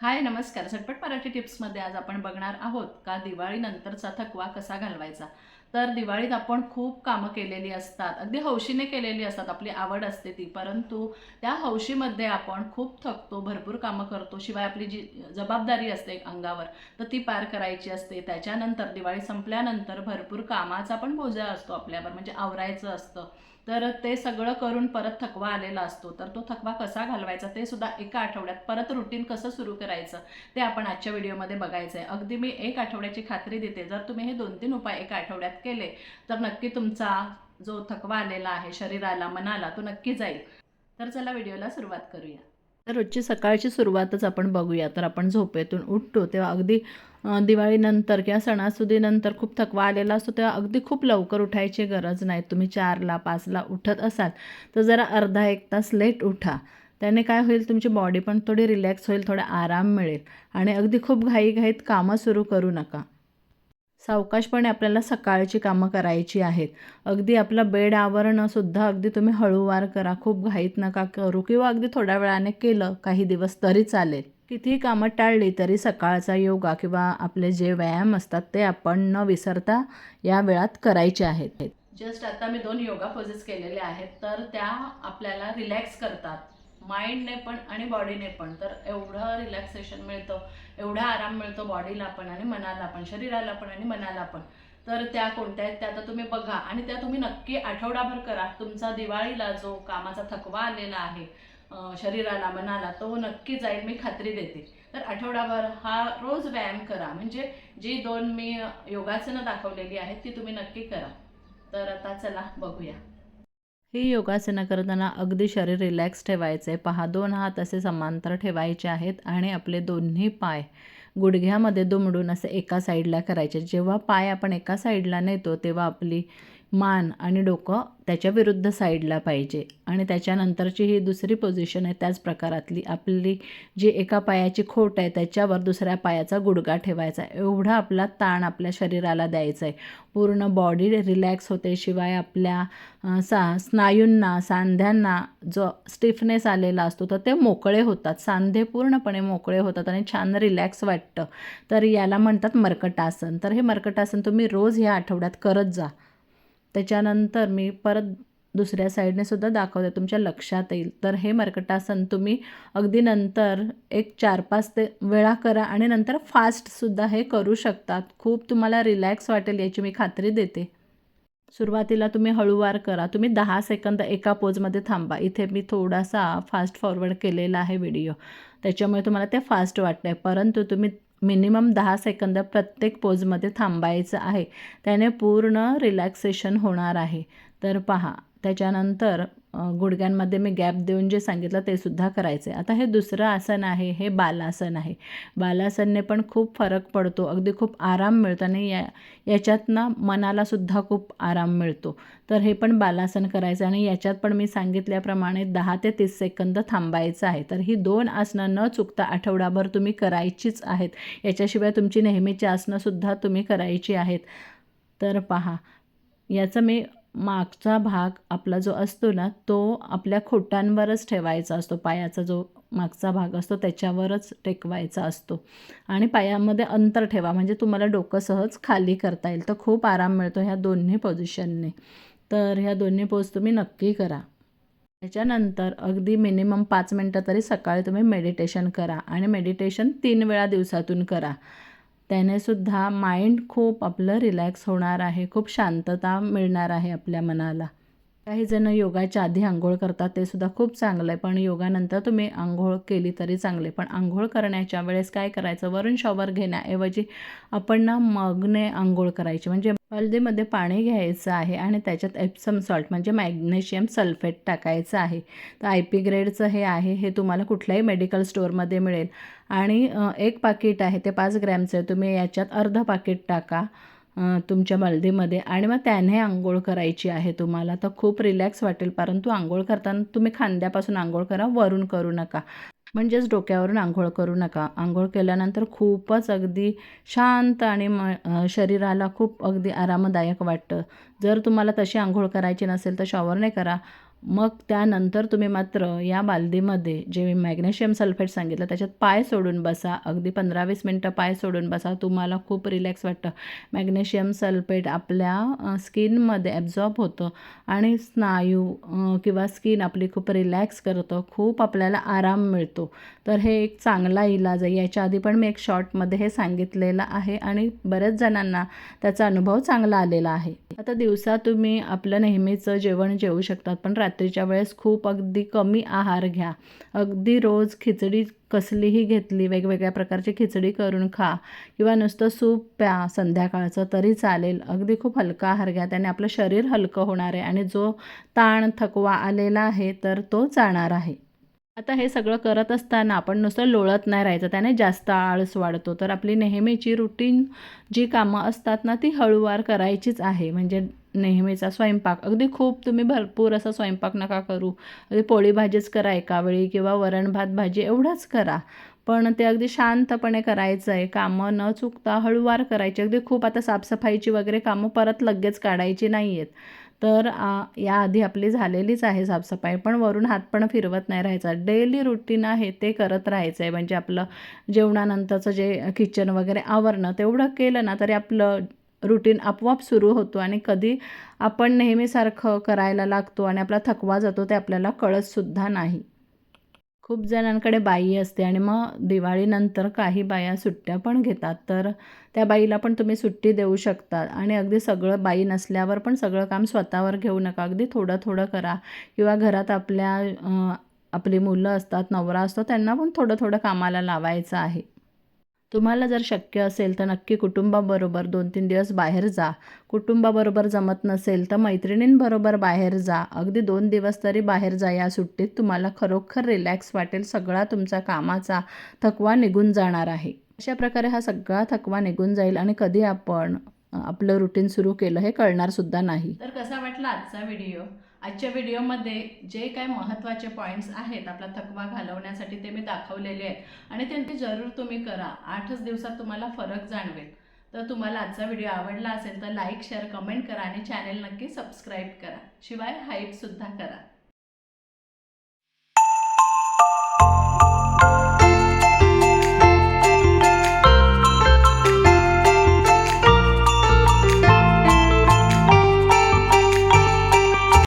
हाय नमस्कार. झटपट मराठी टिप्समध्ये आज आपण बघणार आहोत का दिवाळीनंतरचा थकवा कसा घालवायचा? तर दिवाळीत आपण खूप कामं केलेली असतात. अगदी हौशीने केलेली असतात. आपली आवड असते ती. परंतु त्या हौशीमध्ये आपण खूप थकतो भरपूर कामं करतो. शिवाय आपली जी जबाबदारी असते अंगावर तर ती पार करायची असते. त्याच्यानंतर दिवाळी संपल्यानंतर भरपूर कामाचा पण बोजा असतो आपल्यावर. म्हणजे आवरायचं असतं. तर ते सगळं करून परत थकवा आलेला असतो. तर तो थकवा कसा घालवायचा ते सुद्धा एका आठवड्यात. परत रुटीन कसं सुरू करायचं ते आपण आजच्या व्हिडिओमध्ये बघायचं आहे अगदी मी एक आठवड्याची खात्री देते. जर तुम्ही हे दोन तीन उपाय एका आठवड्यात केले तर नक्की तुमचा जो थकवा आलेला आहे शरीराला मनाला तो नक्की जाईल. तर चला व्हिडिओला सुरुवात करूया. तर रोजची सकाळची सुरुवातच आपण बघूया. तर आपण झोपेतून उठतो तेव्हा अगदी दिवाळीनंतर किंवा सणासुदीनंतर खूप थकवा आलेला असतो तेव्हा अगदी खूप लवकर उठायची गरज नाही. तुम्ही चारला पाचला उठत असाल तर जरा अर्धा एक तास लेट उठा. त्याने काय होईल तुमची बॉडी पण थोडी रिलॅक्स होईल थोडा आराम मिळेल. आणि अगदी खूप घाईघाईत कामं सुरू करू नका. सावकाशपणे आपल्याला सकाळची कामं करायची आहेत. अगदी आपलं बेड आवरणंसुद्धा अगदी तुम्ही हळूवार करा. खूप घाईत नका करू किंवा अगदी थोड्या वेळाने केलं काही दिवस तरी चालेल. कितीही कामं टाळली तरी सकाळचा योगा किंवा आपले जे व्यायाम असतात ते आपण न विसरता या वेळात करायचे आहेत. जस्ट आता मी दोन योगा पोजेस केलेले आहेत. तर त्या आपल्याला रिलॅक्स करतात. माइंडने पण आणि बॉडीने पण. तर एवढं रिलॅक्सेशन मिळतं एवढा आराम मिळतो बॉडीला पण आणि मनाला पण शरीराला पण आणि मनाला पण. तर त्या कोणत्या आहेत त्या आता तुम्ही बघा. आणि त्या तुम्ही नक्की आठवडाभर करा. तुमचा दिवाळीला जो कामाचा थकवा आलेला आहे शरीराला मनाला तो नक्की जाईल मी खात्री देते. तर आठवडाभर हा रोज व्यायाम करा. म्हणजे जी दोन मी योगासनं दाखवलेली आहेत ती तुम्ही नक्की करा. तर आता चला बघूया. ही योगासनं करताना अगदी शरीर रिलॅक्स ठेवायचं आहे पहा दोन हात असे समांतर ठेवायचे आहेत आणि आपले दोन्ही पाय गुडघ्यामध्ये दुमडून असे एका साईडला करायचे. जेव्हा पाय आपण एका साईडला नेतो तेव्हा आपली मान आणि डोकं त्याच्या विरुद्ध साईडला पाहिजे. आणि त्याच्यानंतरची ही दुसरी पोझिशन आहे त्याच प्रकारातली. आपली जी एका पायाची खोट आहे त्याच्यावर दुसऱ्या पायाचा गुडघा ठेवायचा आहे. एवढा आपला ताण आपल्या शरीराला द्यायचा आहे. पूर्ण बॉडी रिलॅक्स होते शिवाय आपल्या सा स्नायूंना सांध्यांना जो स्टिफनेस आलेला असतो तर ते मोकळे होतात. सांधे पूर्णपणे मोकळे होतात आणि छान रिलॅक्स वाटतं. तर याला म्हणतात मर्कटासन. तर हे मर्कटासन तुम्ही रोज ह्या आठवड्यात करत जा. त्याच्यानंतर मी परत दुसऱ्या साईडने सुद्धा दाखवते तुमच्या लक्षात येईल. तर हे मर्कटासन तुम्ही अगदी नंतर एक चार पाच ते वेळा करा आणि नंतर फास्टसुद्धा हे करू शकतात. खूप तुम्हाला रिलॅक्स वाटेल याची मी खात्री देते. सुरुवातीला तुम्ही हळूवार करा. तुम्ही दहा सेकंद एका पोजमध्ये थांबा. इथे मी थोडासा फास्ट फॉरवर्ड केलेला आहे व्हिडिओ. त्याच्यामुळे तुम्हाला ते फास्ट वाटतं आहे परंतु तुम्ही मिनिमम दहा सेकंद प्रत्येक पोजमध्ये थांबायचं आहे. त्याने पूर्ण रिलॅक्सेशन होणार आहे. तर पहा त्याच्यानंतर गुडघ्यांमध्ये मी गॅप देऊन जे सांगितलं ते सुद्धा करायचं. आहे आता हे दुसरं आसन आहे हे बालासन आहे. बालासनने पण खूप फरक पडतो. अगदी खूप आराम मिळतो आणि या याच्यातनं मनालासुद्धा खूप आराम मिळतो. तर हे पण बालासन करायचं आणि याच्यात पण मी सांगितल्याप्रमाणे दहा ते तीस सेकंद थांबायचं आहे. तर ही दोन आसनं न चुकता आठवडाभर तुम्ही करायचीच आहेत. याच्याशिवाय तुमची नेहमीची आसनंसुद्धा तुम्ही करायची आहेत. तर पहा याचं मी मागचा भाग आपला जो असतो ना तो आपल्या खोटांवरच ठेवायचा असतो. पायाचा जो मागचा भाग असतो त्याच्यावरच टेकवायचा असतो. आणि पायामध्ये अंतर ठेवा. म्हणजे तुम्हाला डोकं सहज खाली करता येईल. तर खूप आराम मिळतो ह्या दोन्ही पोझिशनने तर ह्या दोन्ही पोज तुम्ही नक्की करा. त्याच्यानंतर अगदी मिनिमम पाच मिनटं तरी सकाळी तुम्ही मेडिटेशन करा. आणि मेडिटेशन तीन वेळा दिवसातून करा. त्यानेसुद्धा माइंड खूप आपलं रिलॅक्स होणार आहे खूप शांतता मिळणार आहे आपल्या मनाला. काही जण योगाच्या आधी आंघोळ करतात ते सुद्धा खूप चांगलं आहे. पण योगानंतर तुम्ही आंघोळ केली तरी चांगले पण आंघोळ करण्याच्या वेळेस काय करायचं? वरून शॉवर घेण्याऐवजी आपण ना मगने आंघोळ करायची. म्हणजे हळदीमध्ये पाणी घ्यायचं आहे आणि त्याच्यात एप्सम सॉल्ट म्हणजे मॅग्नेशियम सल्फेट टाकायचं आहे. तर आय पी ग्रेडचं हे आहे हे तुम्हाला कुठल्याही मेडिकल स्टोअरमध्ये मिळेल. आणि एक पाकिट आहे ते पाच ग्रॅमचं आहे. तुम्ही याच्यात अर्ध पाकिट टाका. तुमच्या बालदीमध्ये आणि मग त्याने आंघोळ करायची आहे तुम्हाला. तर खूप रिलॅक्स वाटेल परंतु आंघोळ करताना तुम्ही खांद्यापासून आंघोळ करा वरून करू नका. म्हणजेच डोक्यावरून आंघोळ करू नका. आंघोळ केल्यानंतर खूपच अगदी शांत आणि म शरीराला खूप अगदी आरामदायक वाटतं. जर तुम्हाला तशी आंघोळ करायची नसेल तर शॉवर नाही करा. मग त्यानंतर तुम्ही मात्र या बालदीमध्ये जे मी मॅग्नेशियम सल्फेट सांगितलं त्याच्यात पाय सोडून बसा. अगदी पंधरा वीस मिनटं पाय सोडून बसा. तुम्हाला खूप रिलॅक्स वाटतं. मॅग्नेशियम सल्फेट आपल्या स्किनमध्ये ॲब्झॉर्ब होतं आणि स्नायू किंवा स्किन आपली खूप रिलॅक्स करतं खूप आपल्याला आराम मिळतो. तर हे एक चांगला इलाज आहे. याच्या आधी पण मी एक शॉर्टमध्ये हे सांगितलेलं आहे आणि बऱ्याच जणांना त्याचा अनुभव चांगला आलेला आहे. आता दिवसा तुम्ही आपलं नेहमीचं जेवण जेवू शकतात पण रात्रीच्या वेळेस खूप अगदी कमी आहार घ्या. अगदी रोज खिचडी कसलीही घेतली वेगवेगळ्या प्रकारची खिचडी करून खा किंवा नुसतं सूप प्या संध्याकाळचं तरी चालेल. अगदी खूप हलका आहार घ्या. त्याने आपलं शरीर हलकं होणार आहे आणि जो ताण थकवा आलेला आहे तर तो जाणार आहे. आता हे सगळं करत असताना आपण नुसतं लोळत नाही राहायचं. त्याने जास्त आळस वाढतो. तर आपली नेहमीची रुटीन जी कामं असतात ना ती हळूवार करायचीच आहे. म्हणजे नेहमीचा स्वयंपाक. अगदी खूप तुम्ही भरपूर असा स्वयंपाक नका करू. अगदी पोळी भाजीच करा एका वेळी किंवा वरण भात भाजी एवढंच करा. पण ते अगदी शांतपणे करायचं आहे कामं न चुकता हळूवार करायची. अगदी खूप आता साफसफाईची वगैरे कामं परत लगेच काढायची नाही आहेत तर याआधी आपली झालेलीच आहे साफसफाई. पण वरून हात पण फिरवत नाही राहायचा. डेली रुटीन आहे ते करत राहायचं आहे म्हणजे आपलं जेवणानंतरचं जे किचन वगैरे आवरणं तेवढं केलं ना तरी आपलं रुटीन आपोआप सुरू होतो आणि कधी आपण नेहमीसारखं करायला लागतो आणि आपला थकवा जातो ते आपल्याला कळतसुद्धा नाही. खूप जणांकडे बाई असते आणि मग दिवाळीनंतर काही बाया सुट्ट्या पण घेतात. तर त्या बाईला पण तुम्ही सुट्टी देऊ शकता आणि अगदी सगळं बाई नसल्यावर पण सगळं काम स्वतःवर घेऊ नका. अगदी थोडं थोडं करा. किंवा घरात आपल्या आपली मुलं असतात नवरा असतो त्यांना पण थोडं थोडं कामाला लावायचं आहे. तुम्हाला जर शक्य असेल तर नक्की कुटुंबाबरोबर दोन तीन दिवस बाहेर जा. कुटुंबाबरोबर जमत नसेल तर मैत्रिणींबरोबर बाहेर जा. अगदी दोन दिवस तरी बाहेर जा. या सुट्टीत तुम्हाला खरोखर रिलॅक्स वाटेल. सगळा तुमचा कामाचा थकवा निघून जाणार आहे. अशा प्रकारे हा सगळा थकवा निघून जाईल आणि कधी आपण आपलं रुटीन सुरू केलं हे कळणार सुद्धा नाही. तर कसा वाटला आजचा व्हिडिओ आजच्या व्हिडिओमध्ये जे काय महत्त्वाचे पॉईंट्स आहेत आपला थकवा घालवण्यासाठी ते मी दाखवलेले आहेत. आणि त्यांचे जरूर तुम्ही करा. आठच दिवसात तुम्हाला फरक जाणवेल. तर तुम्हाला आजचा व्हिडिओ आवडला असेल तर लाईक शेअर कमेंट करा आणि चॅनेल नक्की सबस्क्राईब करा. शिवाय हाईपसुद्धा करा.